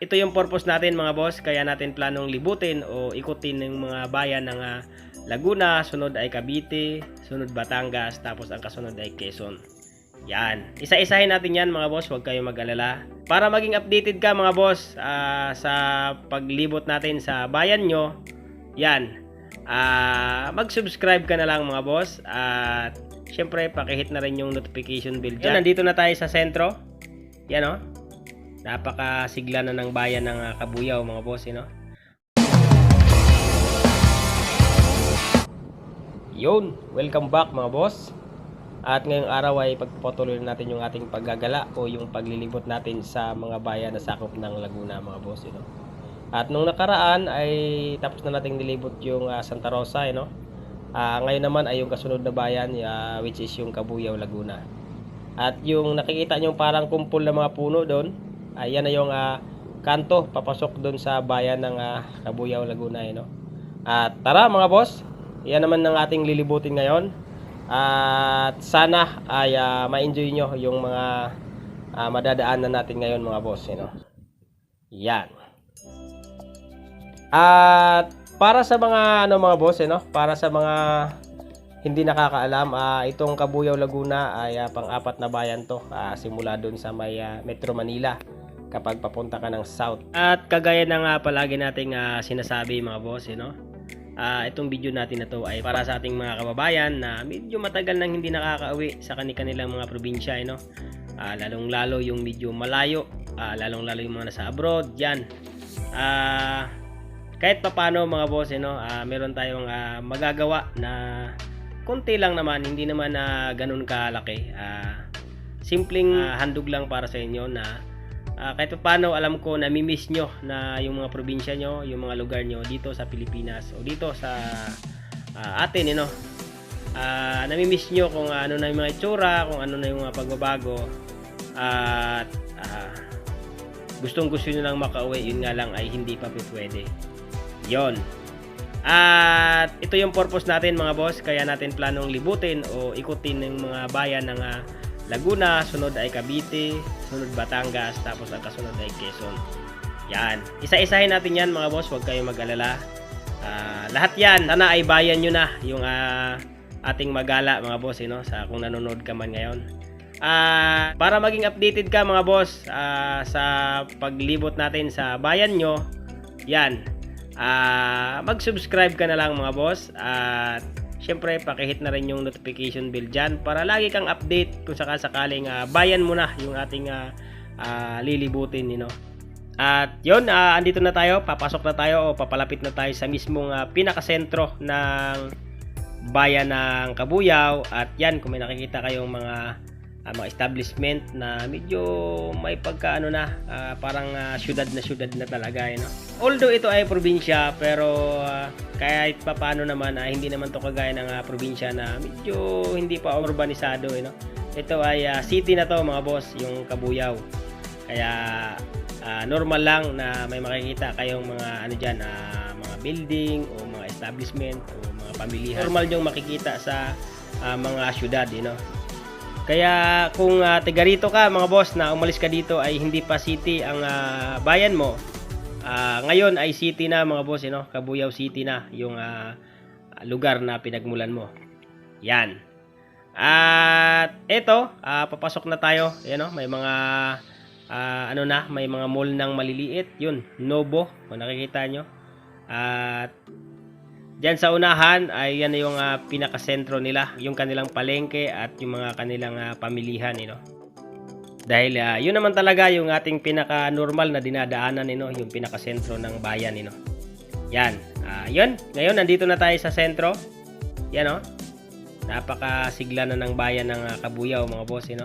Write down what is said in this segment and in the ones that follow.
ito yung purpose natin mga boss, kaya natin planong libutin o ikutin ng mga bayan ng ah, Laguna, sunod ay Cavite, sunod Batangas, tapos ang kasunod ay Quezon. Yan. Isa-isahin natin yan mga boss, huwag kayong mag-alala. Para maging updated ka mga boss ah, sa paglibot natin sa bayan nyo, yan. Ah, mag-subscribe ka na lang mga boss at syempre pakihit na rin yung notification bell dyan. nandito na tayo sa sentro. Yan o. Napakasigla na ng bayan ng ah, Kabuyaw mga boss, you know? Yun, welcome back mga boss. At ngayong araw ay pagpapatuloy natin yung ating paggagala o yung paglilibot natin sa mga bayan na sakop ng Laguna mga boss, you know? At nung nakaraan ay tapos na nating nilibot yung ah, Santa Rosa, you know? Ah, ngayon naman ay yung kasunod na bayan ah, which is yung Kabuyaw, Laguna. At yung nakikita nyo parang kumpol na mga puno doon, ayan na yung ah, kanto papasok doon sa bayan ng ah, Kabuyaw, Laguna. You know? At tara mga boss, yan naman ng ating lilibutin ngayon. At sana ay ah, ma-enjoy nyo yung mga ah, madadaanan natin ngayon mga boss. You know? Yan. At para sa mga ano mga boss, eh, no? Para sa mga hindi nakakaalam, ah, itong Kabuyaw Laguna ay ah, pang-apat na bayan to ah, simula doon sa may ah, Metro Manila kapag papunta ka ng south. At kagaya na nga palagi nating ah, sinasabi mga boss, eh, no? Ah, itong video natin na to ay para sa ating mga kababayan na medyo matagal nang hindi nakakauwi sa kanilang mga probinsya, eh, no? Ah, lalong-lalo yung medyo malayo, ah, lalong-lalo yung mga nasa abroad, yan. Ah, kahit papano mga boss, eh, no, ah, meron tayong ah, magagawa na konti lang naman, hindi naman na ganun kalaki. Ah, simpleng ah, handog lang para sa inyo na ah, kahit paano alam ko na miss nyo na yung mga probinsya nyo, yung mga lugar nyo dito sa Pilipinas o dito sa ah, atin, you know. Ah, namimiss nyo kung ano na yung mga itsura, kung ano na yung mga pagbabago. At ah, gustong gusto nyo lang makauwi, yun nga lang ay hindi pa pwede. Yon. At ito yung purpose natin mga boss, kaya natin planong libutin o ikutin ng mga bayan ng ah, Laguna, sunod ay Cavite, sunod Batangas, tapos ang kasunod ay Quezon. Yan. Isa-isahin natin yan mga boss, huwag kayong mag-alala. Ah, lahat yan, sana ay bayan nyo na yung ah, ating magala mga boss, eh, no? sa kung nanonood ka man ngayon. Ah, para maging updated ka mga boss ah, sa paglibot natin sa bayan nyo, yan. Ah, mag-subscribe ka na lang mga boss at syempre pakihit na rin yung notification bell dyan para lagi kang update kung sakasakaling ah, bayan mo na yung ating ah, ah, lilibutin you know. At yun, ah, andito na tayo, papasok na tayo o papalapit na tayo sa mismong ah, pinakasentro ng bayan ng Kabuyaw at yan kung may nakikita kayong mga ah, mga establishment na medyo may pagka ano na ah, parang ah, syudad na syudad na talaga you know? although ito ay probinsya pero ah, kahit papaano naman ah, hindi naman to kagaya ng ah, probinsya na medyo hindi pa urbanisado you know? ito ay ah, city na to mga boss yung Kabuyaw kaya ah, normal lang na may makikita kayong mga ano diyan mga building o mga establishment o mga pamilihan normal yung makikita sa ah, mga syudad you know? Kaya kung uh, taga rito ka mga boss na umalis ka dito ay hindi pa city ang ah, bayan mo. ah, ngayon ay city na mga boss, you know? Kabuyaw City na yung ah, lugar na pinagmulan mo. Yan. At eto, ah, papasok na tayo. Yan oh, may mga ah, ano na, may mga mall ng maliliit. Yun, Nobo, kung nakikita nyo. At Diyan sa unahan ay yan yung ah, pinakasentro nila, yung kanilang palengke at yung mga kanilang ah, pamilihan, you. Dahil ah, yun naman talaga yung ating pinaka-normal na dinadaanan, you know, yung pinakasentro ng bayan, you. Yan. Ah, yun. Ngayon, nandito na tayo sa sentro. Yan, oh. Napakasigla na ng bayan ng ah, Kabuyaw, mga boss, you.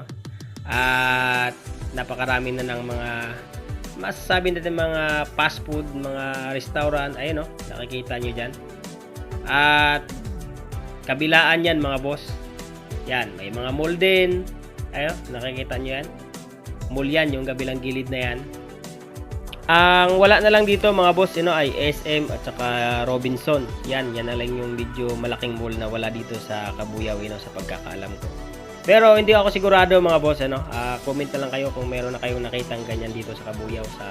At napakarami na ng mga masasabi natin mga fast food, mga restaurant, ayun, oh. Nakikita nyo dyan. At kabilaan yan mga boss. Yan, may mga mall din. Ayo, nakikita nyo yan. Mall yan, yung kabilang gilid na yan. Ang wala na lang dito mga boss, you know, ay SM at saka Robinson. Yan, yan na lang yung medyo malaking mall na wala dito sa Kabuyaw, you know, sa pagkakaalam ko. Pero hindi ako sigurado mga boss, ano. ah, comment na lang kayo kung meron na kayong nakitang ganyan dito sa Kabuyaw sa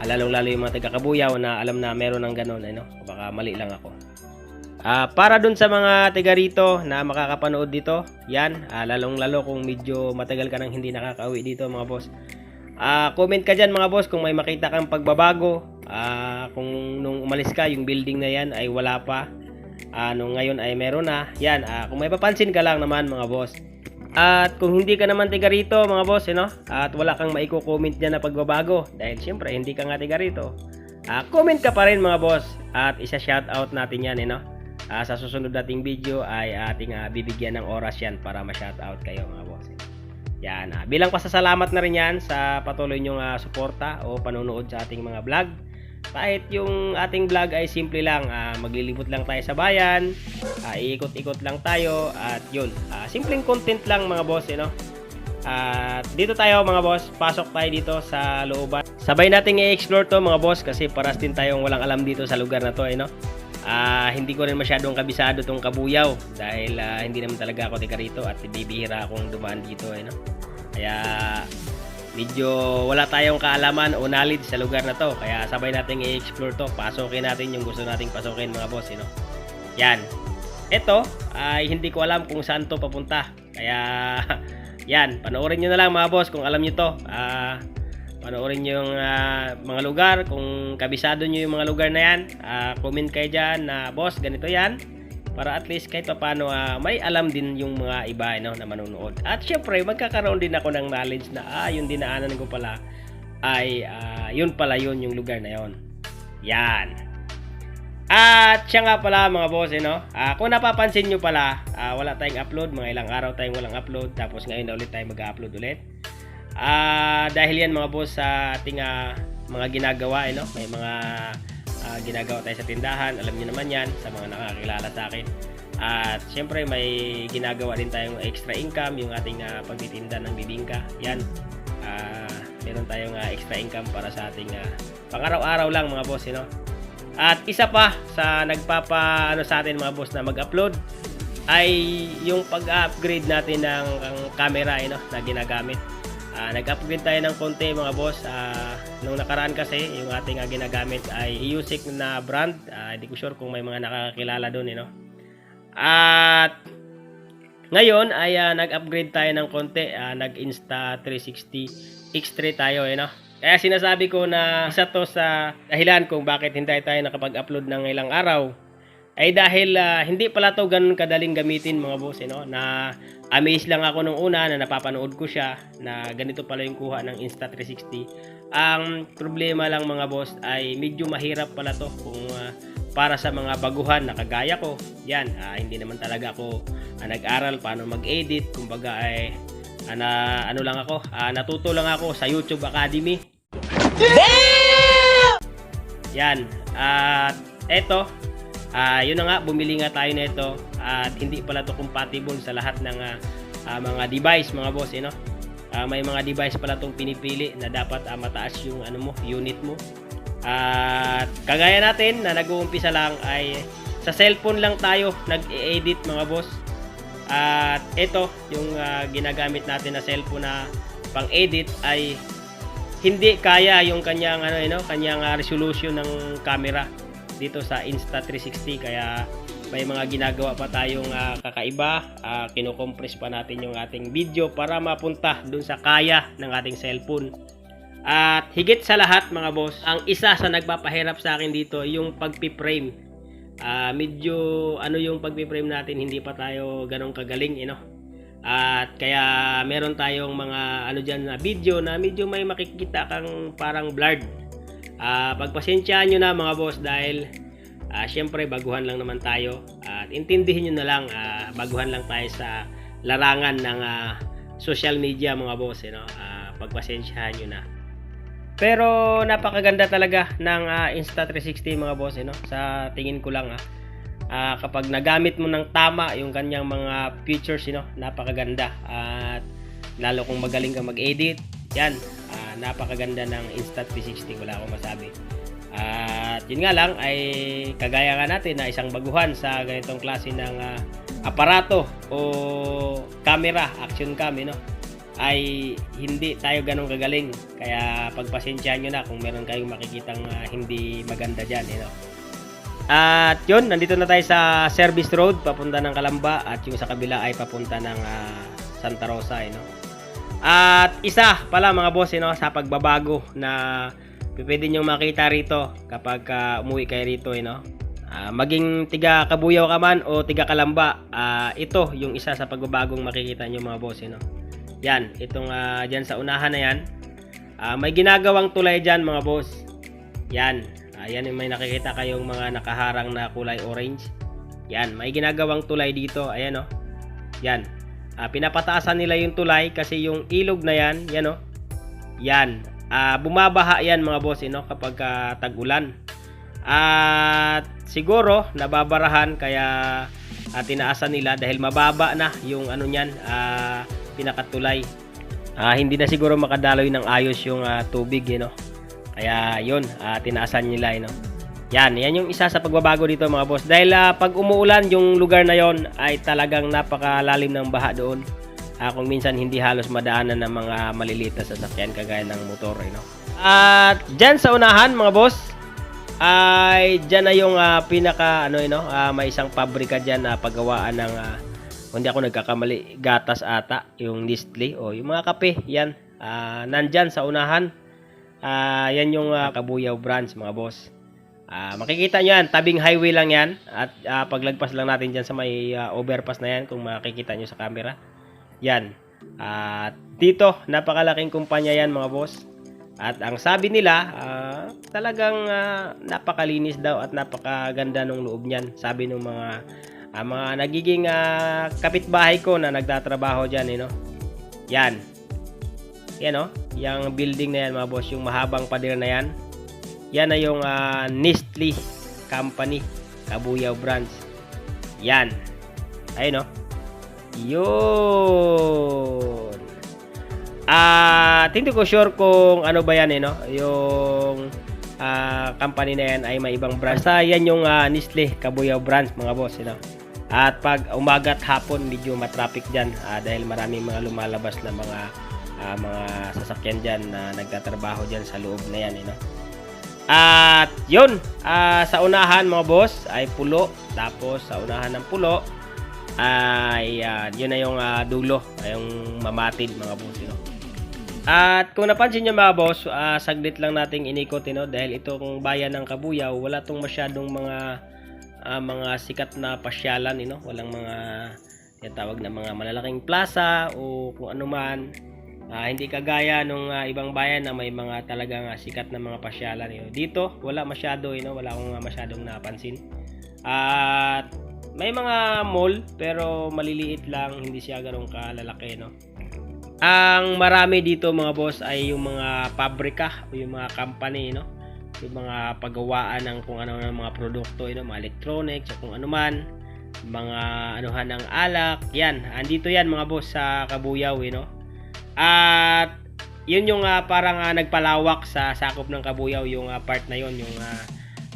Ah, lalong-lalo yung mga taga-kabuyaw na alam na meron ng ganun, ano? Baka mali lang ako. Ah, para dun sa mga taga rito na makakapanood dito, yan, ah, lalong-lalo kung medyo matagal ka nang hindi nakakauwi dito, mga boss. Ah, comment ka dyan mga boss kung may makita kang pagbabago. Ah, kung nung umalis ka, yung building na yan ay wala pa. Ah, nung ngayon ay meron na. Yan, ah, kung may papansin ka lang naman mga boss. At kung hindi ka naman tiga rito mga boss, you know, at wala kang maiko-comment dyan na pagbabago, dahil siyempre hindi ka nga tiga rito, ah, comment ka pa rin mga boss at isa-shoutout natin yan, you know. Ah, sa susunod nating video ay ating ah, bibigyan ng oras yan para ma-shoutout kayo mga boss. Yan, ah, bilang pasasalamat na rin yan sa patuloy nyong ah, suporta o panonood sa ating mga vlog. Kahit yung ating vlog ay simple lang, ah, maglilibot lang tayo sa bayan, ah, iikot-ikot lang tayo at yun, ah, simpleng content lang mga boss, you know. At dito tayo mga boss, pasok tayo dito sa looban. Sabay nating i-explore to mga boss kasi paras din tayong walang alam dito sa lugar na to, eh, no? Ah, hindi ko rin masyadong kabisado tong kabuyaw dahil ah, hindi naman talaga ako taga rito at bibihira akong dumaan dito, eh, no? Kaya medyo wala tayong kaalaman o knowledge sa lugar na to. Kaya sabay nating i-explore to. Pasokin natin yung gusto nating pasokin mga boss, you know? Yan. Ito ay hindi ko alam kung saan to papunta. Kaya yan, panoorin nyo na lang mga boss kung alam nyo to. Ah, panoorin nyo yung ah, mga lugar. Kung kabisado nyo yung mga lugar na yan, ah, comment kayo dyan na boss, ganito yan. Para at least kahit paano may alam din yung mga iba no, na manonood. At syempre, magkakaroon din ako ng knowledge na ah, yung dinaanan ko pala ay ah, yun pala yun yung lugar na yon. Yan. At siya nga pala mga boss, eh, no? Ah, kung napapansin nyo pala, ah, wala tayong upload, mga ilang araw tayong walang upload, tapos ngayon na ulit tayo mag-upload ulit. Ah, dahil yan mga boss sa ating ah, mga ginagawa, eh, no? May mga ah, ginagawa tayo sa tindahan, alam niyo naman yan sa mga nakakilala sa akin. At syempre may ginagawa din tayong extra income, yung ating ah, pagtitinda ng bibingka. Yan. Ah, meron tayong ah, extra income para sa ating ah, pang-araw-araw lang mga boss, you know? At isa pa sa nagpapa ano sa atin mga boss na mag-upload ay yung pag-upgrade natin ng ang camera eh, no, na ginagamit. Ah, nag-upgrade tayo ng konti mga boss. Ah, nung nakaraan kasi yung ating ah, ginagamit ay Iusik na brand. Ah, hindi ko sure kung may mga nakakilala doon eh, no. At ngayon ay ah, nag-upgrade tayo ng konti. Ah, nag-Insta 360 X3 tayo eh, no. Kaya sinasabi ko na isa to sa dahilan kung bakit hindi tayo nakapag-upload ng ilang araw ay dahil ah, hindi pala to ganun kadaling gamitin mga boss eh, no? na amaze lang ako nung una na napapanood ko siya na ganito pala yung kuha ng Insta360 ang problema lang mga boss ay medyo mahirap pala to kung ah, para sa mga baguhan na kagaya ko. Yan ah, hindi naman talaga ako ah, nag-aral paano mag-edit. Kumbaga ay ah, na, ano lang ako ah, natuto lang ako sa YouTube Academy. Yan at eto Ah, yun na nga, bumili nga tayo nito at hindi pala to compatible sa lahat ng ah, ah, mga device, mga boss, eh, no? Ah, may mga device pala tong pinipili na dapat ah, mataas yung ano mo, unit mo. At kagaya natin na nag-uumpisa lang ay sa cellphone lang tayo nag-edit mga boss. At ito, yung ah, ginagamit natin na cellphone na pang-edit ay hindi kaya yung kanyang ano, you know, kanyang ah, resolution ng camera dito sa Insta360 kaya may mga ginagawa pa tayong ah, kakaiba. Uh, kinocompress pa natin yung ating video para mapunta dun sa kaya ng ating cellphone. At higit sa lahat mga boss ang isa sa nagpapahirap sa akin dito yung pagpi-frame Ah, medyo ano yung pagpi-frame natin hindi pa tayo ganong kagaling you know? at kaya meron tayong mga ano dyan na video na medyo may makikita kang parang blurred Ah, pagpasensyaan nyo na mga boss dahil ah, syempre baguhan lang naman tayo at intindihin nyo na lang ah, baguhan lang tayo sa larangan ng ah, social media mga boss eh, no? Ah, pagpasensyahan nyo na pero napakaganda talaga ng ah, Insta360 mga boss eh, no? sa tingin ko lang ah. Ah, kapag nagamit mo ng tama yung kanyang mga features you know, napakaganda at lalo kung magaling ka mag-edit yan ah, napakaganda ng Insta360 wala akong masabi at yun nga lang ay kagaya nga natin na isang baguhan sa ganitong klase ng ah, aparato o camera action cam you know? ay hindi tayo ganun kagaling. Kaya pagpasensyahan nyo na kung meron kayong makikitang ah, hindi maganda dyan. You know? At yun, nandito na tayo sa Service Road, papunta ng Kalamba at yung sa kabila ay papunta ng ah, Santa Rosa. You know? At isa pala mga boss, you know, sa pagbabago na pwede nyo makita rito kapag ah, umuwi kayo rito. You know? Ah, maging tiga Kabuyaw ka man o tiga Kalamba, ah, ito yung isa sa pagbabagong makikita nyo mga boss. You know? Yan, itong ah, dyan sa unahan na yan. Ah, may ginagawang tulay dyan mga boss. Yan. Ayan yung may nakikita kayong mga nakaharang na kulay orange. Yan, may ginagawang tulay dito. Ayan oh. Yan. Ah, pinapataasan nila yung tulay kasi yung ilog na yan, yan oh. Yan. Ah, bumabaha yan mga boss, know, kapag ah, tag-ulan. At siguro nababarahan kaya ah, tinaasan nila dahil mababa na yung ano niyan, ah, pinakatulay. Ah, hindi na siguro makadaloy ng ayos yung ah, tubig, you know. Kaya yun, ah, tinaasan nila, you know. Yan, yan yung isa sa pagbabago dito mga boss. Dahil ah, pag umuulan, yung lugar na yon ay talagang napakalalim ng baha doon. Ah, kung minsan hindi halos madaanan ng mga maliliit na sasakyan kagaya ng motor, you know. At dyan sa unahan mga boss, ay dyan na yung ah, pinaka ano you know, ah, may isang pabrika dyan na paggawaan ng ah, kung ako nagkakamali, gatas ata, yung Nestle o yung mga kape, yan. Ah, nandyan sa unahan. Ah, yan yung ah, Kabuyaw branch mga boss. Ah, makikita nyo yan, tabing highway lang yan at ah, paglagpas lang natin dyan sa may ah, overpass na yan kung makikita nyo sa camera. Yan. At dito, napakalaking kumpanya yan mga boss. At ang sabi nila, ah, talagang ah, napakalinis daw at napakaganda ng loob niyan. Sabi ng mga ah, mga nagiging ah, kapitbahay ko na nagtatrabaho diyan, eh, no? Yan. Yan, no? Yung building na yan, mga boss, yung mahabang pader na yan. Yan na yung ah, Nestle Company, Kabuyaw branch. Yan. Ayun, no? Yun. At hindi ko sure kung ano ba yan eh, no? Yung ah, company na yan ay may ibang branch. Basta yan yung ah, Nestle Kabuyaw branch mga boss, you know? At pag umaga at hapon, medyo matraffic dyan ah, dahil maraming mga lumalabas na mga ah, mga sasakyan dyan na nagtatrabaho dyan sa loob na yan, you know? At yun, ah, sa unahan mga boss ay pulo. Tapos sa unahan ng pulo ay ah, yun na yung ah, dulo, yung mamatid mga boss. You know? At kung napansin nyo mga boss, ah, saglit lang nating inikot you know, dahil itong bayan ng Kabuyaw, wala tong masyadong mga ah, mga sikat na pasyalan, you know? walang mga yung tawag na mga malalaking plaza o kung ano man. Ah, hindi kagaya nung ah, ibang bayan na may mga talagang ah, sikat na mga pasyalan. You know. Dito, wala masyado, you know? wala akong ah, masyadong napansin. At may mga mall pero maliliit lang, hindi siya ganun kalalaki, no. Ang marami dito mga boss ay yung mga pabrika o yung mga company, no. Yung mga paggawaan ng kung ano ng mga produkto, you know, mga electronics kung ano man, mga anuhan ng alak, yan. Andito yan mga boss sa Kabuyaw, you know. At yun yung ah, parang ah, nagpalawak sa sakop ng Kabuyaw yung ah, part na yon yung ah,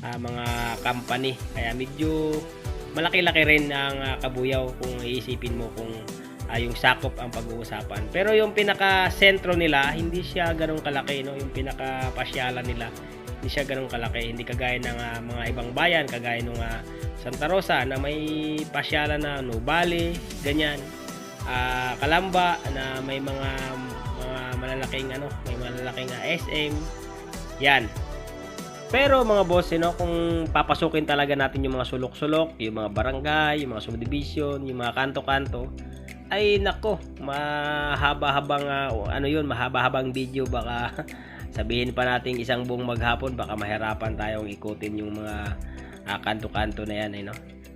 ah, mga company. Kaya medyo malaki-laki rin ang ah, Kabuyaw kung iisipin mo kung ah, yung sakop ang pag-uusapan. Pero yung pinaka sentro nila, hindi siya ganun kalaki, no? Yung pinaka pasyalan nila, hindi siya ganun kalaki. Hindi kagaya ng ah, mga ibang bayan, kagaya nung ah, Santa Rosa na may pasyalan na Nubali, ganyan. Ah, Kalamba na may mga mga malalaking ano, may malalaking ah, SM. Yan. Pero mga boss, you know, kung papasukin talaga natin yung mga sulok-sulok, yung mga barangay, yung mga subdivision, yung mga kanto-kanto, ay nako, mahaba-habang ah, o ano yun, mahaba-habang video baka sabihin pa natin isang buong maghapon baka mahirapan tayong ikutin yung mga ah, kanto-kanto na yan, eh, no?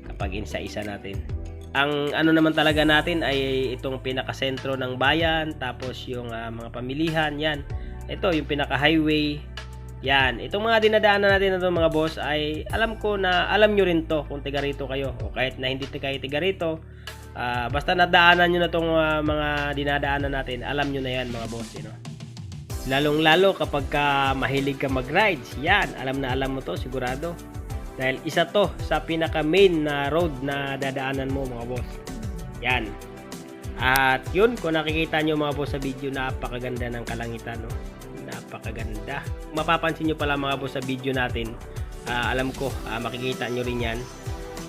Kapag isa-isa natin. Ang ano naman talaga natin ay itong pinakasentro ng bayan, tapos yung ah, mga pamilihan, yan. Ito, yung pinaka-highway, yan, itong mga dinadaanan natin na mga boss ay alam ko na alam nyo rin to kung tiga rito kayo o kahit na hindi kayo tiga rito. ah, basta nadaanan nyo na tong ah, mga dinadaanan natin, alam nyo na yan mga boss. You know? Lalong lalo kapag ka mahilig ka mag-rides, yan, alam na alam mo to sigurado. Dahil isa to sa pinaka main na road na dadaanan mo mga boss. Yan. At yun, kung nakikita nyo mga boss sa video, napakaganda ng kalangitan, no? Napakaganda. Mapapansin nyo pala mga boss sa video natin, ah, alam ko, ah, makikita nyo rin yan.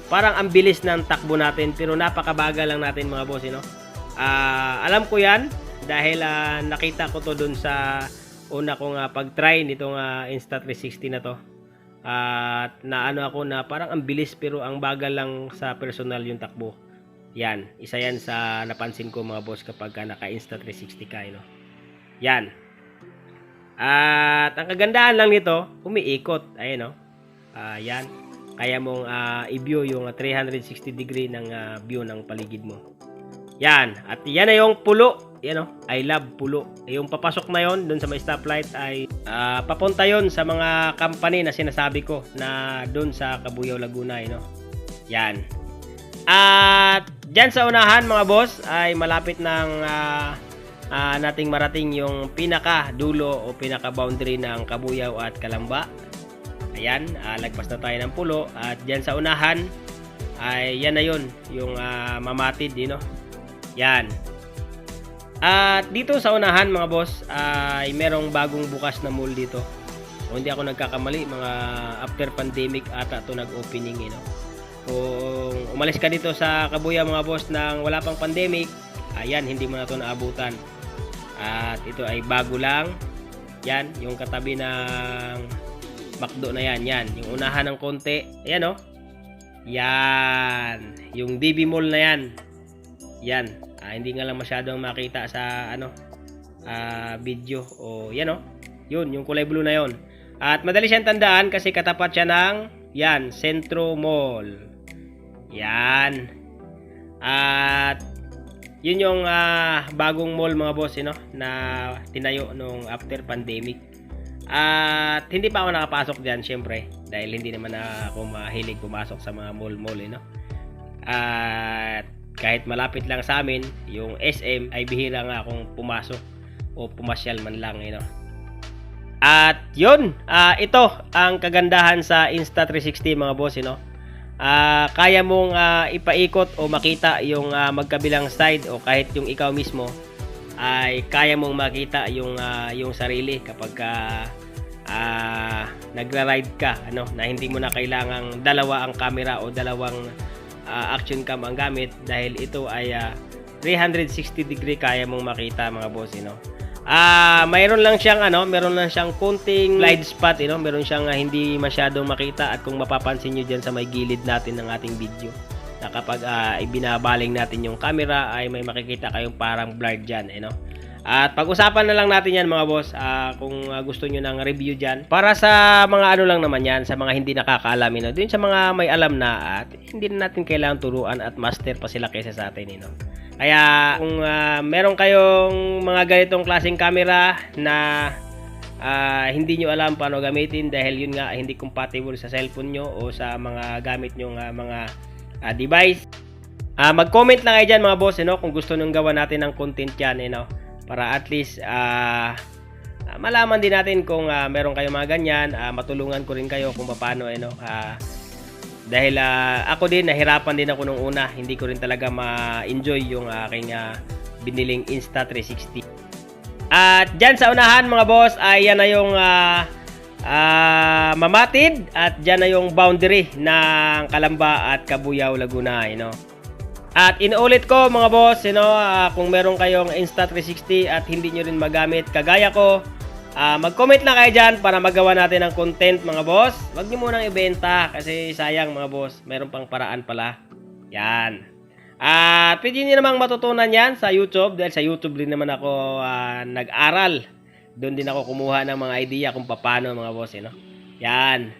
Parang ang bilis ng takbo natin, pero napakabagal lang natin mga boss, eh, no? Ah, alam ko yan, dahil ah, nakita ko to dun sa una kong ah, pag-try nitong ah, Insta360 na to. At naano ako na parang ang bilis pero ang bagal lang sa personal yung takbo. Yan, isa yan sa napansin ko mga boss kapag ka naka Insta360 ka, eh, no? Yan. At ang kagandahan lang nito, umiikot. Ayan, no? Ah, yan. Kaya mong ah, i-view yung ah, 360 degree ng ah, view ng paligid mo. Yan. At yan na yung pulo. Yan, no? I love pulo. Yung papasok na yon dun sa may stoplight ay ah, papunta yon sa mga company na sinasabi ko na dun sa Cabuyao, Laguna, eh, no? Yan. At dyan sa unahan mga boss ay malapit ng ah, ah, nating marating yung pinaka dulo o pinaka boundary ng Kabuyao at Kalamba. Ayan, ah, lagpas na tayo ng pulo at dyan sa unahan ay yan na yun, yung ah, mamatid, you know? Yan. At dito sa unahan mga boss ay merong bagong bukas na mall dito. Kung hindi ako nagkakamali, mga after pandemic ata to nag-opening, you know? Kung umalis ka dito sa Kabuya mga boss nang wala pang pandemic, ayan, hindi mo na to naabutan. At ito ay bago lang. Yan, yung katabi ng McDo na yan, yan. Yung unahan ng konti. Ayan oh. Yan. Yung DB Mall na yan. Yan. Ah, hindi nga lang masyadong makita sa ano ah, video o yan oh. Yun, yung kulay blue na yon. At madali siyang tandaan kasi katapat siya ng yan, Centro Mall. Yan. At yun yung ah, bagong mall mga boss, you know, na tinayo nung after pandemic. At hindi pa ako nakapasok diyan, syempre, dahil hindi naman ako mahilig pumasok sa mga mall-mall, you know. At kahit malapit lang sa amin, yung SM ay bihira nga akong pumasok o pumasyal man lang, you know. At yun, ah, ito ang kagandahan sa Insta360 mga boss, you know. Ah, kaya mong ah, ipaikot o makita yung ah, magkabilang side o kahit yung ikaw mismo ay kaya mong makita yung ah, yung sarili kapag ka ah, nagra-ride ka ano na hindi mo na kailangang dalawa ang camera o dalawang ah, action cam ang gamit dahil ito ay ah, 360 degree kaya mong makita mga boss you know. Ah, mayroon lang siyang ano, meron lang siyang konting blind spot, you know, meron siyang ah, hindi masyadong makita at kung mapapansin niyo diyan sa may gilid natin ng ating video na kapag ah, ibinabaling natin yung camera ay may makikita kayong parang blurred diyan, you know. At pag-usapan na lang natin yan mga boss ah, kung ah, gusto nyo ng review dyan. Para sa mga ano lang naman yan, sa mga hindi nakakaalam. You know, dun sa mga may alam na at hindi na natin kailangan turuan at master pa sila kaysa sa atin. You know. Kaya kung ah, meron kayong mga ganitong klaseng camera na ah, hindi nyo alam paano gamitin dahil yun nga hindi compatible sa cellphone nyo o sa mga gamit nyo mga ah, device. Ah, mag-comment lang kayo dyan mga boss, you know, kung gusto nung gawa natin ng content yan, you know, para at least ah, malaman din natin kung ah, meron kayong mga ganyan, ah, matulungan ko rin kayo kung paano, you know, ah, dahil ah, ako din nahirapan din ako nung una. Hindi ko rin talaga ma-enjoy yung aking ah, biniling Insta360 at dyan sa unahan mga boss ay yan na yung ah, ah, mamatid at dyan na yung boundary ng Kalamba at Kabuyao Laguna you know. At inuulit ko mga boss, you know, ah, kung meron kayong Insta360 at hindi nyo rin magamit kagaya ko, ah, mag-comment lang kayo dyan para magawa natin ng content mga boss. Huwag nyo munang ibenta kasi sayang mga boss, meron pang paraan pala. Yan. At pwede nyo namang matutunan yan sa YouTube dahil sa YouTube din naman ako ah, nag-aral. Doon din ako kumuha ng mga idea kung paano mga boss, you know. Yan.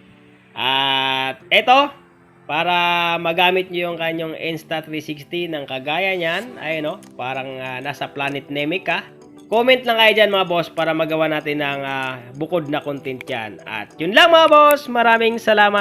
At eto, para magamit nyo yung kanyang Insta360 ng kagaya niyan, ay no, parang ah, nasa Planet Namek ka. Comment lang kayo dyan mga boss para magawa natin ng ah, bukod na content yan. At yun lang mga boss, maraming salamat.